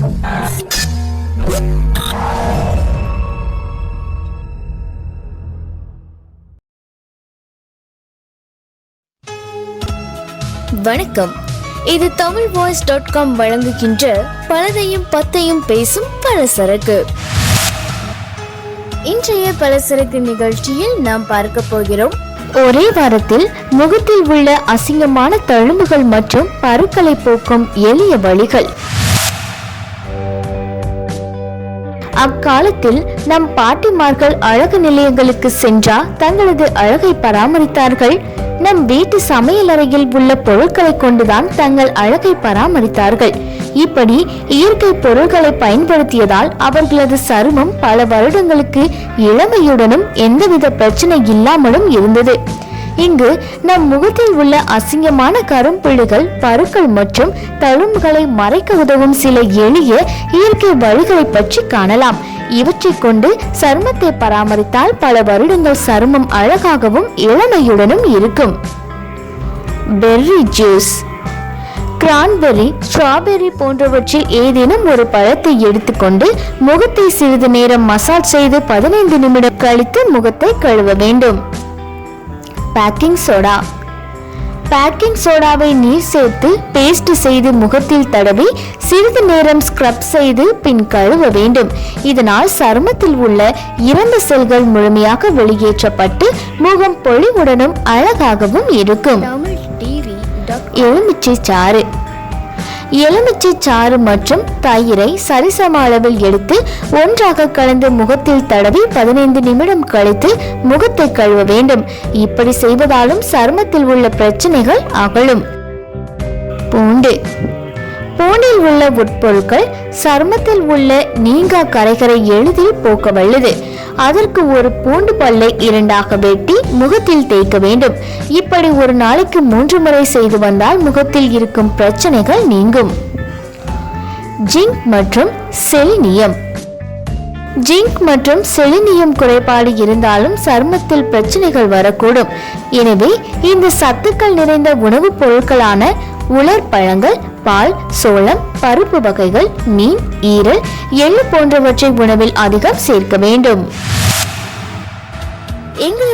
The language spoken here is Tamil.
வணக்கம். இது தமிழ் வாய்ஸ் டாட் காம் வழங்குகின்ற பலதையும் பத்தையும் பேசும் பலசரக்கு. இன்றைய பலசரக்கு நிகழ்ச்சியில் நாம் பார்க்க போகிறோம். ஒரே வாரத்தில் முகத்தில் உள்ள அசிங்கமான தழும்புகள் மற்றும் பருக்களை போக்கும் எளிய வழிகள். அக்காலத்தில் நம் பாட்டிமார்கள் அழகு நிலையங்களுக்கு சென்றா தங்களது அழகை பராமரித்தார்கள். நம் வீட்டு சமையலறையில் உள்ள பொருட்களை கொண்டுதான் தங்கள் அழகை பராமரித்தார்கள். இப்படி இயற்கை பொருட்களை பயன்படுத்தியதால் அவர்களது சருமம் பல வருடங்களுக்கு இளமையுடனும் எந்தவித பிரச்சனை இல்லாமலும் இருந்தது. இங்கு நம் முகத்தில் உள்ள அசிங்கமான கரும்புள்ளிகள் பருக்கள் மற்றும் தழும்புகளை மறைக்க உதவும் சில எளிய இயற்கை வழிகளை பற்றி காணலாம். இவற்றை கொண்டு சருமத்தை பராமரித்தால் பல வருடங்கள் சருமம் அழகாகவும் இளமையுடனும் இருக்கும். Berry juice. கிரான்பெர்ரி ஸ்ட்ராபெர்ரி போன்றவற்றில் ஏதேனும் ஒரு பழத்தை எடுத்துக்கொண்டு முகத்தை சிறிது நேரம் மசாஜ் செய்து பதினைந்து நிமிடம் கழித்து முகத்தை கழுவ வேண்டும். Baking soda. பேக்கிங் சோடாவை நீர் சேர்த்து பேஸ்ட் செய்து முகத்தில் தடவி சிறிது நேரம் ஸ்க்ரப் செய்து பின் கழுவ வேண்டும். இதனால் சருமத்தில் உள்ள இறந்த செல்கள் முழுமையாக வெளியேற்றப்பட்டு முகம் பொலிவுடனும் அழகாகவும் இருக்கும். எலுமிச்சை சாறு. எலுமிச்சை சாறு மற்றும் தயிரை சரிசம அளவில் எடுத்து ஒன்றாக கலந்து முகத்தில் தடவி பதினைந்து நிமிடம் கழித்து முகத்தை கழுவ வேண்டும். இப்படி செய்வதாலும் சருமத்தில் உள்ள பிரச்சனைகள் அகலும். பூண்டு. பூண்டில் உள்ள உட்பொருட்கள் சருமத்தில் உள்ள நீங்கா கரைகரை எளிதில் போக்க வல்லது. அதற்கு ஒரு பூண்டு பல்லை இரண்டாக வெட்டி முகத்தில் தேய்க்க வேண்டும். இப்படி ஒரு நாளைக்கு மூன்று முறை செய்து வந்தால் முகத்தில் இருக்கும் பிரச்சனைகள் நீங்கும். ஜிங்க் மற்றும் செலினியம். ஜிங்க் மற்றும் செலினியம் குறைபாடு இருந்தாலும் சருமத்தில் பிரச்சனைகள் வரக்கூடும். எனவே இந்த சத்துக்கள் நிறைந்த உணவுப் பொருட்களான உலர் பழங்கள் பால் சோளம் பருப்பு வகைகள் மீன் ஈரல் எள்ளு போன்றவற்றை உணவில் அதிகம் சேர்க்க வேண்டும்.